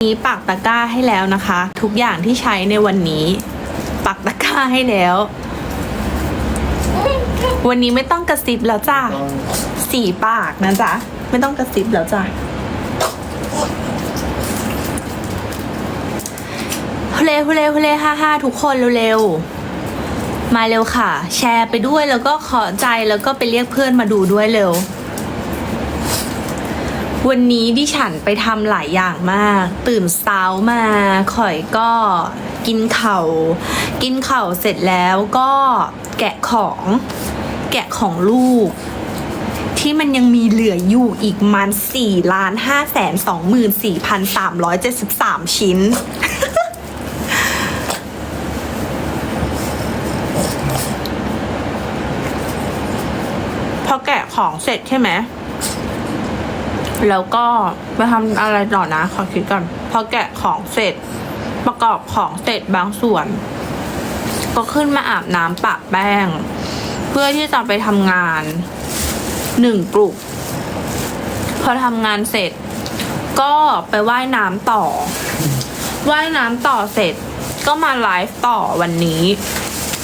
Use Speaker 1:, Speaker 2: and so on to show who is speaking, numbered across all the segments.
Speaker 1: นี้ปักตะกร้าให้แล้วนะคะ ทุกอย่างที่ใช้ในวันนี้ ปักตะกร้าให้แล้ว วันนี้ไม่ต้องกระซิบแล้วจ้าสี่ปากนะจ๊ะไม่ต้องกระซิบแล้วจ้ะฮุเลฮุเลฮุเลฮ่าฮ่าทุกคนเร็วๆมาเร็วค่ะ แชร์ไปด้วยแล้วก็ขอใจแล้วก็ไปเรียกเพื่อนมาดูด้วยเร็ว วันนี้ดิฉันไปทำหลายอย่างมาก ตื่นเช้ามาข่อยก็กินเข่ากินเข่าเสร็จแล้วก็แกะของแกะของลูก ที่มันยังมีเหลืออยู่อีกมันสี่ล้านห้าแสนสองหมื่นสี่พันสามร้อยเจ็ดสิบสามชิ้นพอแกะของเสร็จใช่ไหม แล้วก็ไปทำอะไรต่อนะ ขอคิดก่อนพอแกะของเสร็จ ประกอบของเสร็จบางส่วน ก็ขึ้นมาอาบน้ำปะแป้ง เพื่อที่จะไปทำงานหนึ่งปลุกพอทำงานเสร็จ ก็ไปว่ายน้ำต่อ ว่ายน้ำต่อเสร็จ ก็มาไลฟ์ต่อวันนี้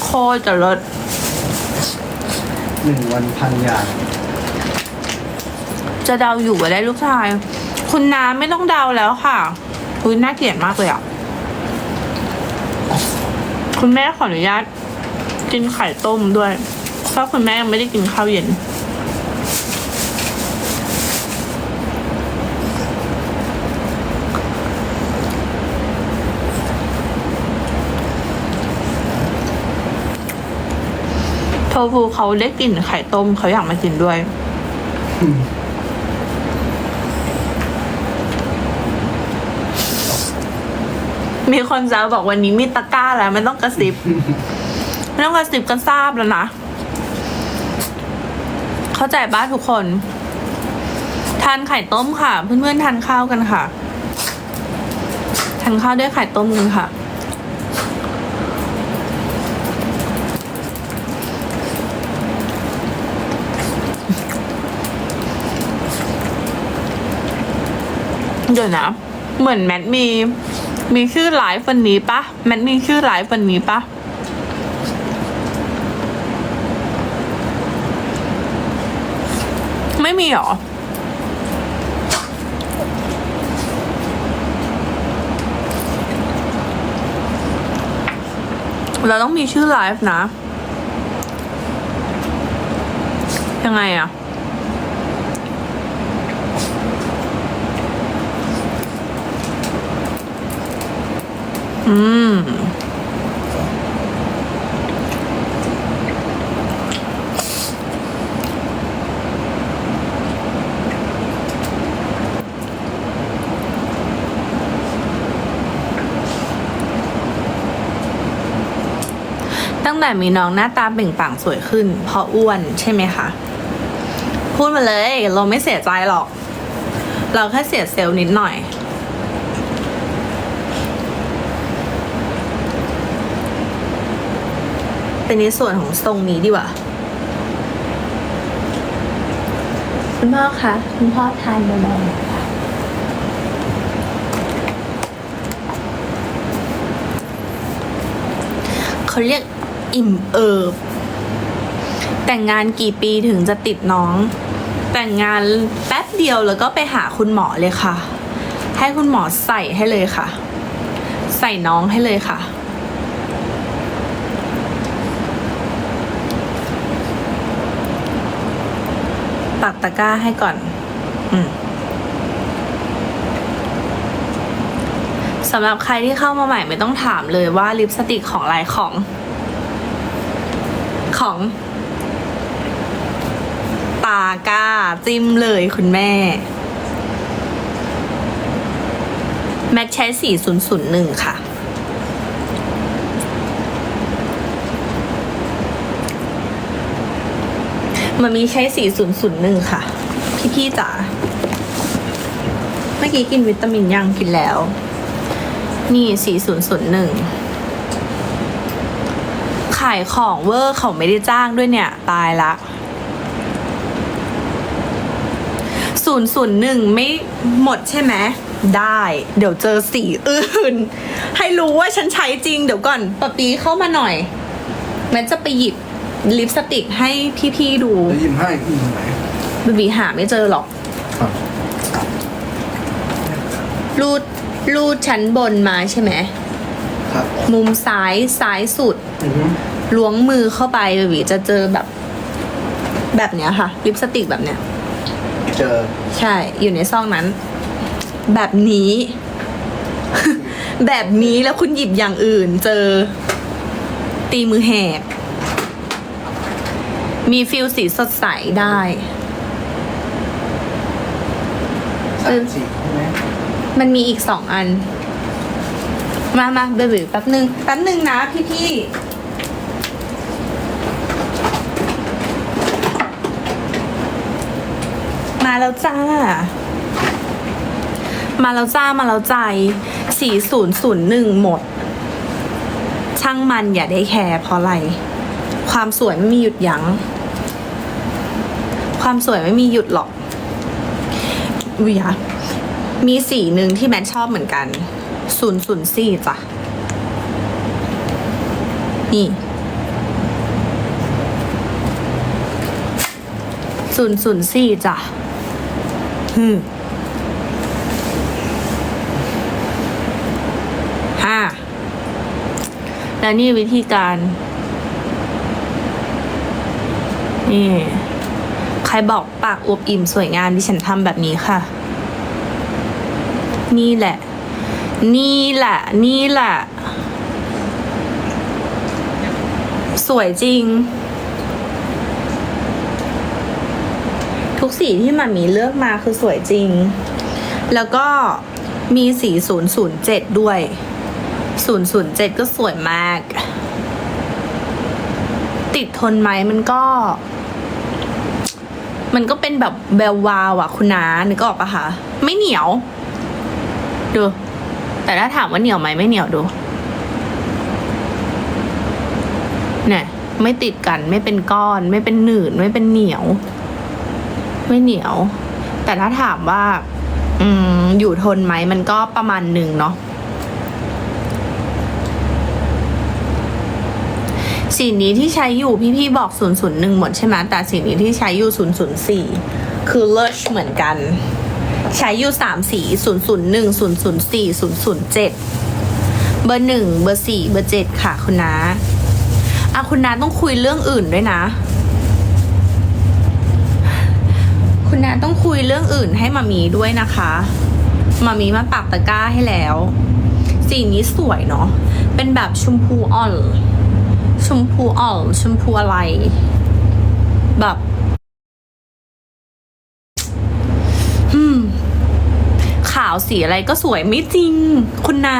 Speaker 1: โคตรจะลด
Speaker 2: หนึ่งวันพันอย่าง
Speaker 1: จะเดาอยู่ว่าได้ลูกชาย คุณน้าไม่ต้องเดาแล้วค่ะอุ้ยน่าเกลียดมากเลยอะ คุณแม่ขออนุญาต กินไข่ต้มด้วย เพราะคุณแม่ยังไม่ได้กินข้าวเย็นโทฟูเขาได้กลิ่นไข่ต้มเขาอยากมากินด้วยมีีคนแซวบอกวันนี้มีตะกร้าแล้วไม่ต้องกระซิบไม่ต้องกระซิบกันทราบแล้วนะ เข้าใจบ้านทุกคนทานไข่ต้มค่ะ เพื่อนๆทานข้าวกันค่ะทานข้าวด้วยไข่ต้มกันค่ะ เดี๋ยวนะ เหมือนแมทมี มีชื่อไลฟ์วันนี้ปะแมทมีชื่อไลฟ์วันนี้ปะไม่มีหรอเราต้องมีชื่อไลฟ์นะ ยังไงอะ อืม ตั้งแต่มีน้องหน้าตาเปล่งปลั่งสวยขึ้น เพราะอ้วนใช่ไหมคะ พูดมาเลย เราไม่เสียใจหรอก เราแค่เสียเซลล์นิดหน่อย เป็นในส่วนของทรงนี้ดีกว่า คุณพ่อคะ คุณพ่อทานเบาๆค่ะเขาเรียกอิ่มเอิบ แต่งงานกี่ปีถึงจะติดน้อง แต่งงานแป๊บเดียวแล้วก็ไปหาคุณหมอเลยค่ะ ให้คุณหมอใส่ให้เลยค่ะ ใส่น้องให้เลยค่ะ ปักตะกร้าให้ก่อน อืมสำหรับใครที่เข้ามาใหม่ไม่ต้องถามเลยว่าลิปสติกของอะไรของ ของตาก้าจิ้มเลยคุณแม่ แมทใช้ 4001 ค่ะ มันมีใช้ 4001 ค่ะพี่พี่ๆจ๋าเมื่อกี้กินวิตามินยังกินแล้ว นี่ 4001 ขายของเวอร์เขาไม่ได้จ้างด้วยเนี่ย ตายละ 001 ไม่หมดใช่ไหมได้ เดี๋ยวเจอสีอื่น ให้รู้ว่าฉันใช้จริง เดี๋ยวก่อนปะปีเข้ามาหน่อยแมันจะไปหยิบ ลิปสติกให้พี่ๆดู
Speaker 2: จะยิ้มให้อืมไหน
Speaker 1: บบีหาไม่เจอหรอก
Speaker 2: ครับ
Speaker 1: รูดรูดชั้นบนมาใช่ไหม
Speaker 2: ครับ
Speaker 1: มุมซ้ายซ้ายสุด
Speaker 2: อือฮึ
Speaker 1: ล้วงมือเข้าไปบบีจะเจอแบบ แบบเนี้ยค่ะ ลิปสติกแบบเนี้ย
Speaker 2: เจอ
Speaker 1: ใช่ อยู่ในซองนั้น แบบนี้ แบบนี้แล้วคุณหยิบอย่างอื่น เจอ ตีมือแหก มีฟิลสีสดใสได้
Speaker 2: สามสี่ใช่ไหม
Speaker 1: มันมีอีกสองอัน มามาเบบีแป๊บหนึ่งแป๊บหนึ่งนะพี่พี่ๆมาแล้วจ้า มาแล้วจ้ามาแล้วใจสี่ศูนย์ศูนย์หนึ่งหมด ช่างมันอย่าได้แคร์เพราะอะไร ความสวยไม่มีหยุดยัง้ง ความสวยไม่มีหยุดหรอกวิยะมีสีหนึ่งที่แมทชอบเหมือนกันศูนย์ศูนย์สี่จ้ะ นี่ศูนย์ศูนย์สี่จ้ะฮึมห้าแล้วนี่วิธีการ นี่ รบอกปากอวบอิ่มสวยงามดิฉันทำแบบนี้ค่ะ นี่แหละ นี่แหละ นี่แหละ สวยจริง ทุกสีที่มามีเลือกมาคือสวยจริง แล้วก็มีสี 007 ด้วย 007 ก็สวยมาก ติดทนไหมมันก็ มันก็เป็นแบบแวววาวอะคุณน้านึกออกปะคะไม่เหนียว ดู แต่ถ้าถามว่าเหนียวไหมไม่เหนียวดูเนี่ยไม่ติดกันไม่เป็นก้อน ไม่เป็นหนืดไม่เป็นเหนียว ไม่เหนียว แต่ถ้าถามว่า อืมอยู่ทนไหมมันก็ประมาณหนึ่งเนาะ สีนี้ที่ใช้อยู่พี่ๆบอก 001 หมดใช่ไหมแต่สีนี้ที่ใช้อยู่ 004 คือเลิศเหมือนกัน ใช้อยู่ 3 สี 001 004 007 เบอร์หนึ่งเบอร์สี่เบอร์เจ็ดค่ะคุณน้าอะคุณน้าต้องคุยเรื่องอื่นด้วยนะ คุณน้าต้องคุยเรื่องอื่นให้มามีด้วยนะคะมามีมาปักตะกร้าให้แล้ว สีนี้สวยเนาะ เป็นแบบชมพูอ่อน ชมพูอ่อนชมพูอะไร แบบ อืม ขาวสีอะไรก็สวยไม่จริง คุณนา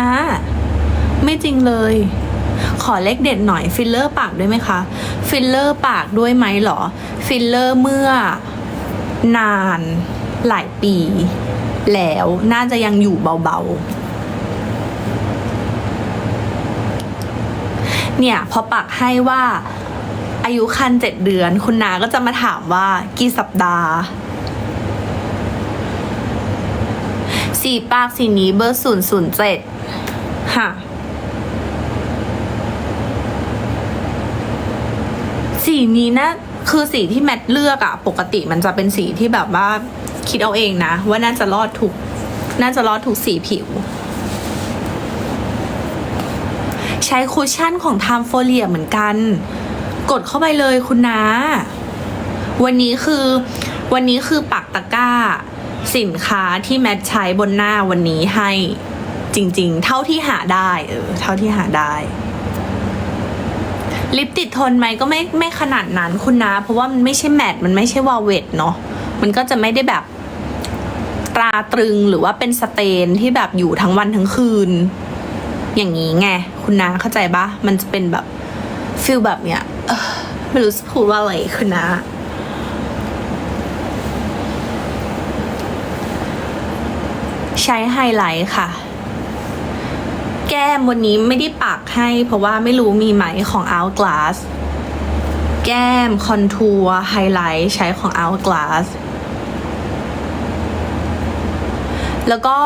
Speaker 1: ไม่จริงเลย ขอเลขเด็ดหน่อยฟิลเลอร์ปากด้วยไหมคะ ฟิลเลอร์ปากด้วยไหมเหรอ ฟิลเลอร์เมื่อ นานหลายปี แล้วน่าจะยังอยู่เบาๆ เนี่ยพอปักให้ว่าอายุคันเจ็ดเดือน คุณนาก็จะมาถามว่ากี่สัปดาห์ สีปากสีนี้เบอร์ศูนย์ศูนย์เจ็ดค่ะสีนี้นะคือสีที่แมทเลือกอะปกติมันจะเป็นสีที่แบบว่าคิดเอาเองนะ ว่าน่าจะรอดทุกน่าจะรอดทุกสีผิว ใช้คุชชั่นของไทม์โฟเลียเหมือนกัน กดเข้าไปเลยคุณนาวันนี้คือวันนี้คือปักตะกร้า สินค้าที่แมทใช้บนหน้าวันนี้ให้จริงๆ เท่าที่หาได้เออเท่าที่หาได้ลิปติดทนไหมก็ไม่ไม่ขนาดนั้นคุณนะ เพราะว่ามันไม่ใช่แมทมันไม่ใช่วาเวตเนาะมันก็จะไม่ได้แบบตราตรึงหรือว่าเป็นสเตนที่แบบอยู่ทั้งวันทั้งคืน อย่างนี้ไง คุณน้าเข้าใจปะมันจะเป็นแบบฟิลแบบเนี้ยไม่รู้จะพูดว่าอะไรคุณนาใช้ไฮไลท์ค่ะ แก้มวันนี้ไม่ได้ปักให้ เพราะว่าไม่รู้มีไหมของ Hourglass แก้มคอนทัวร์ไฮไลท์ใช้ของ Hourglass แล้วก็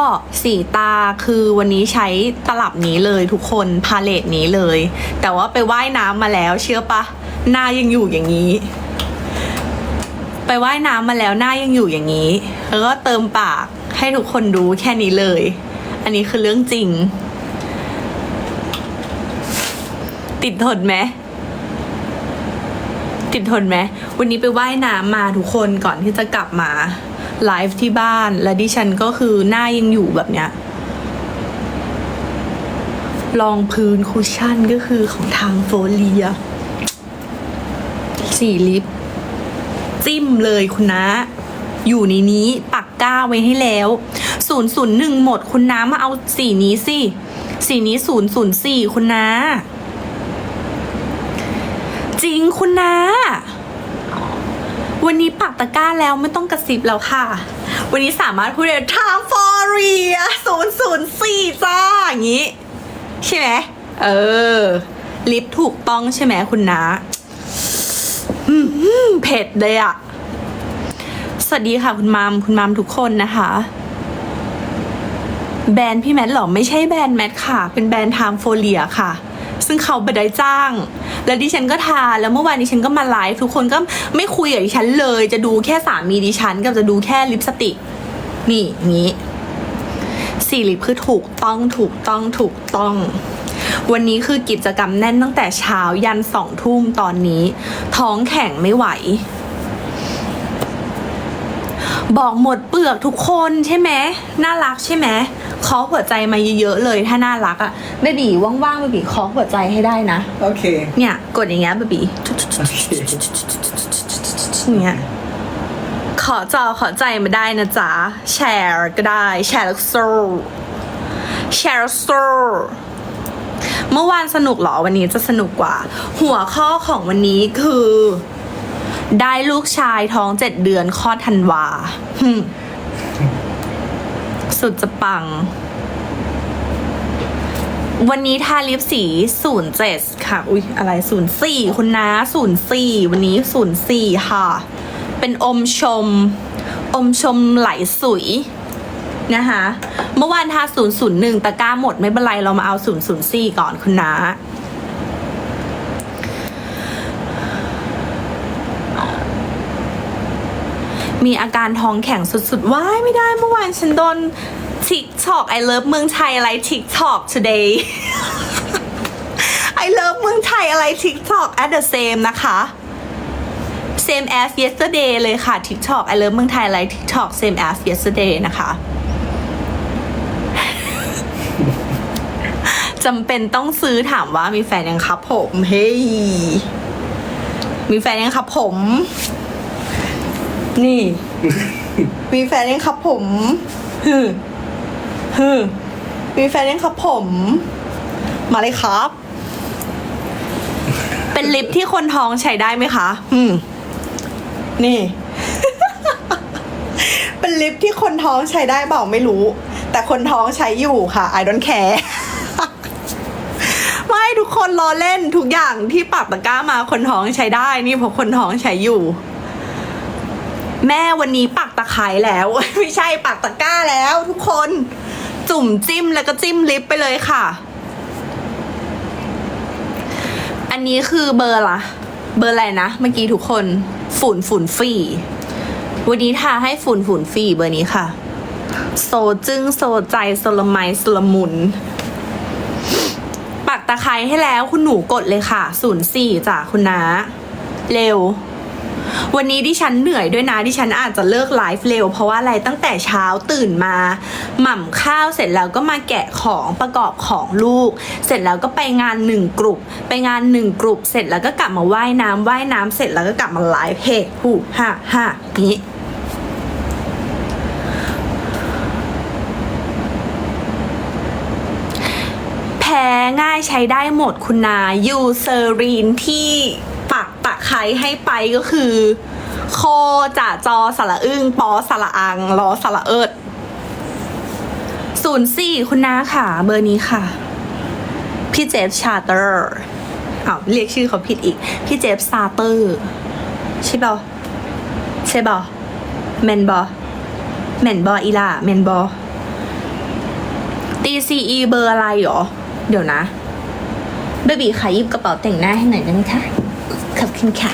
Speaker 1: สีตาคือวันนี้ใช้ตลับนี้เลยทุกคนพาเลตนี้เลย แต่ว่าไปว่ายน้ำมาแล้วเชื่อปะหน้ายังอยู่อย่างนี้ ไปว่ายน้ำมาแล้วหน้ายังอยู่อย่างนี้ แล้วก็เติมปากให้ทุกคนดูแค่นี้เลย อันนี้คือเรื่องจริง ติดทนไหมติดทนไหมวันนี้ไปว่ายน้ำมาทุกคนก่อนที่จะกลับมา ไลฟ์ที่บ้าน และดิฉันก็คือหน้ายังอยู่แบบเนี้ยรองพื้นคุชชั่นก็คือของทางโฟเลียสี่ลิป จิ้มเลยคุณนะ อยู่ในนี้ปักก้าไว้ให้แล้ว 001 หมดคุณน้ามาเอาสีนี้สิ สีนี้ 004 คุณน้าจริงคุณน้า วันนี้ปักตะกร้าแล้วไม่ต้องกระซิบแล้วค่ะ วันนี้สามารถพูดได้ time for Ria 004จ้าอย่างนี้ ใช่ไหมเออ ลิปถูกต้องใช่ไหมคุณน้าเผ็ดเลยอะสวัสดีค่ะคุณมามคุณมามทุกคนนะคะ แบรนด์พี่แมทหรอ ไม่ใช่แบรนด์แมทค่ะ เป็นแบรนด์ไทม์โฟเลียค่ะ ซึ่งเขาไปได้จ้าง แล้วดิฉันก็ทาแล้วเมื่อวานดิฉันก็มาไลฟ์ทุกคนก็ไม่คุยกับดิฉันเลย จะดูแค่สามีดิฉันกับจะดูแค่ลิปสติก นี่งนี้สีลิปคือถูกต้องถูกต้องถูกต้อง วันนี้คือกิจกรรมแน่นตั้งแต่เช้ายันสองทุ่มตอนนี้ ท้องแข็งไม่ไหว บอกหมดเปลือกทุกคนใช่ไหมน่ารักใช่ไหม เคาะหัวใจมาเยอะๆเลยถ้าน่ารักอะ่ะได้บีว่างๆบบีเคาะหัวใจให้ได้นะ
Speaker 2: โอเค
Speaker 1: เนี่ย กดอย่างเงี้ยบบี
Speaker 2: โอเค
Speaker 1: อย่างเงี้ยขอจอขอใจมาได้นะจ๊ะแชร์ก็ได้แชร์แล้วโซ่แชร์โซ่เมื่อวานสนุกเหรอวันนี้จะสนุกกว่า หัวข้อของวันนี้คือ ได้ลูกชายท้องเจ็ดเดือนคลอดธันวาหึ่ม สุดจะปัง วันนี้ทาลิปสี 07 ค่ะ อุ๊ย อะไร 04 คุณน้า04 วันนี้ 04 ค่ะ เป็นอมชม อมชมไหลสุยนะคะ เมื่อวานทา 001 ตะกร้าหมดไม่เป็นไร เรามาเอา 004 ก่อนคุณน้า มีอาการท้องแข็งสุดๆ ว้ายไม่ได้เมื่อวานฉันโดน TikTok I love เมืองไทยอะไร TikTok today I love เมืองไทยอะไร TikTok at the same นะคะ same as yesterday เลยค่ะ TikTok I love เมืองไทยอะไร TikTok same as yesterday นะคะจำเป็นต้องซื้อถามว่ามีแฟนยังครับผม เฮ้ย มีแฟนยังครับผม นี่ มีแฟนยังครับผมฮึฮึมีแฟนยังครับผม มาเลยครับ เป็นลิปที่คนท้องใช้ได้ไหมคะ อืม นี่ เป็นลิปที่คนท้องใช้ได้เปล่าไม่รู้ แต่คนท้องใช้อยู่ค่ะ I don't care ไม่ทุกคนรอเล่นทุกอย่างที่ปักตะกร้ามาคนท้องใช้ได้ นี่เพราะคนท้องใช้อยู่ แม่วันนี้ปักตะไคร้แล้ว ไม่ใช่ปักตะกร้าแล้วทุกคน จุ่มจิ้มแล้วก็จิ้มลิปไปเลยค่ะ อันนี้คือเบอร์ละเบอร์อะไรนะเมื่อกี้ทุกคนฝุ่นฝุ่นฟรีวันนี้ทาให้ฝุ่นฝุ่นฟรีเบอร์นี้ค่ะ โซจึ้งโซใจโซละไมโซละมุน ปักตะไคร้ให้แล้วคุณหนูกดเลยค่ะ 04จ้ะคุณน้าเร็ว วันนี้ดิฉันเหนื่อยด้วยนะดิฉันอาจจะเลิกไลฟ์เร็ว เพราะว่าอะไรตั้งแต่เช้าตื่นมา หม่ำข้าวเสร็จแล้วก็มาแกะของประกอบของลูก เสร็จแล้วก็ไปงานหนึ่งกลุ่มไปงานหนึ่งกลุ่มเสร็จแล้วก็กลับมาว่ายน้ำว่ายน้ำเสร็จแล้วก็กลับมาไลฟ์เฮ้ฮู้ฮ่าฮ่านี้แพ้ง่ายใช้ได้หมดคุณนายูเซอรีนที่ ตะไคร้ให้ไปก็คือ โคจ่าจอสระอึ้งปอสระอังรอสระเอิดศูนย์สี่คุณน้าค่ะ เบอร์นี้ค่ะ พี่เจฟชาร์เตอร์อ้าวเรียกชื่อเขาผิดอีก พี่เจฟซาเตอร์ใช่ปล่าใช่เปล่าแมนบอแมนบออีล่าแมนบอ TCE เบอร์อะไรหรอ เดี๋ยวนะเบบีขายยิบกระเป๋าแต่งหน้าให้หน่อยได้ไหมคะ ขอบคุณค่ะ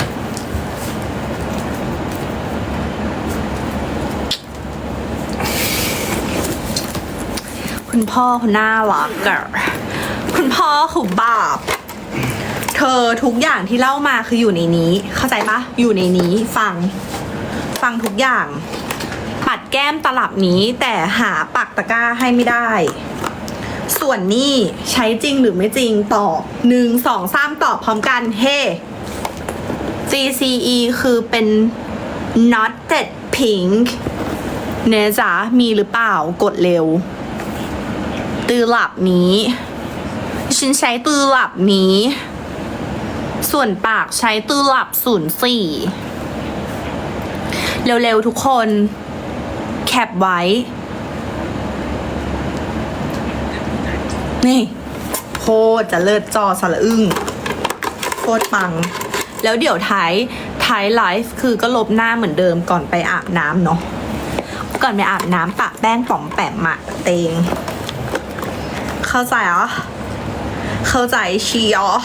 Speaker 1: คุณพ่อคุณน่ารักอะคุณพ่อคือบาปเธอทุกอย่างที่เล่ามาคืออยู่ในนี้ เข้าใจปะอยู่ในนี้ฟัง ฟังทุกอย่าง ปัดแก้มตลับนี้แต่หาปักตะกร้าให้ไม่ได้ ส่วนนี้ใช้จริงหรือไม่จริงตอบหนึ่งสองสามตอบพร้อมกันเฮ้ CCE คือเป็น not that pink เนจ๊ะมีหรือเปล่ากดเร็ว ตือหลับนี้ ฉันใช้ตือหลับนี้ ส่วนปากใช้ตือหลับศูนย์สี่เร็วๆทุกคน แคปไว้ นี่โคตรจะเลิศจอสละอึ้งโคตรปัง แล้วเดี๋ยวท้ายท้ายไลฟ์คือก็ลบหน้าเหมือนเดิมก่อนไปอาบน้ำเนาะก่อนไปอาบน้ำปะแป้งป๋อมแปมอะเตง เข้าใจเหรอเข้าใจเชียร์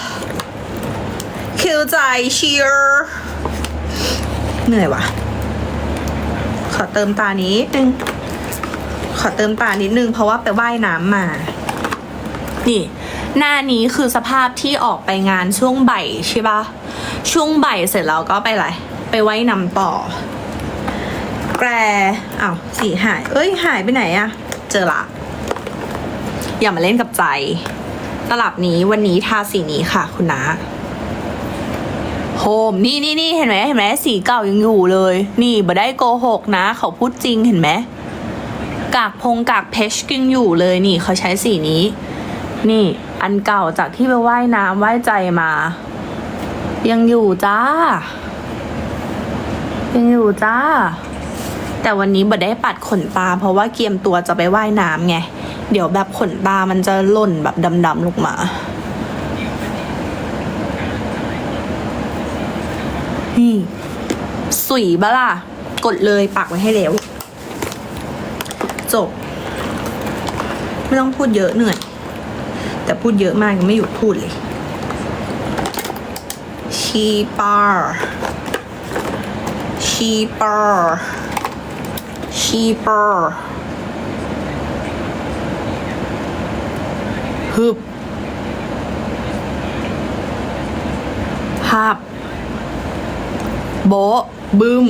Speaker 1: เข้าใจเชียร์เหนื่อยว่ะ ขอเติมตานิดนึงขอเติมตานิดนึงเพราะว่าไปว่ายน้ำมา นี่ หน้านี้คือสภาพที่ออกไปงานช่วงบ่ายใช่ปะ ช่วงบ่ายเสร็จแล้วก็ไปอะไร ไปไว้น้ำต่อ แกรอ้าวสีหาย เอ้ยหายไปไหนอะเจอละ อย่ามาเล่นกับใจ ตลับนี้วันนี้ทาสีนี้ค่ะคุณนาโฮมนี่นี่นี่เห็นไหมเห็นไหมสีเก่ายังอยู่เลย นี่บ่ได้โกหกนะ เขาพูดจริงเห็นไหมกากพงกากเพชรยังอยู่เลยนี่เขาใช้สีนี้ นี่อันเก่าจากที่ไปว่ายน้ำว่ายใจมา ยังอยู่จ้า ยังอยู่จ้า แต่วันนี้บ่ได้ปัดขนตา เพราะว่าเกียมตัวจะไปว่ายน้ำไง เดี๋ยวแบบขนตามันจะหล่นแบบดำๆลงมา นี่สุยบะล่ะ กดเลยปักไว้ให้แล้วจบ ไม่ต้องพูดเยอะเหนื่อย แต่พูดเยอะมากยังไม่หยุดพูดเลย cheaper cheaper cheaper ฮึบฮับโบะบึม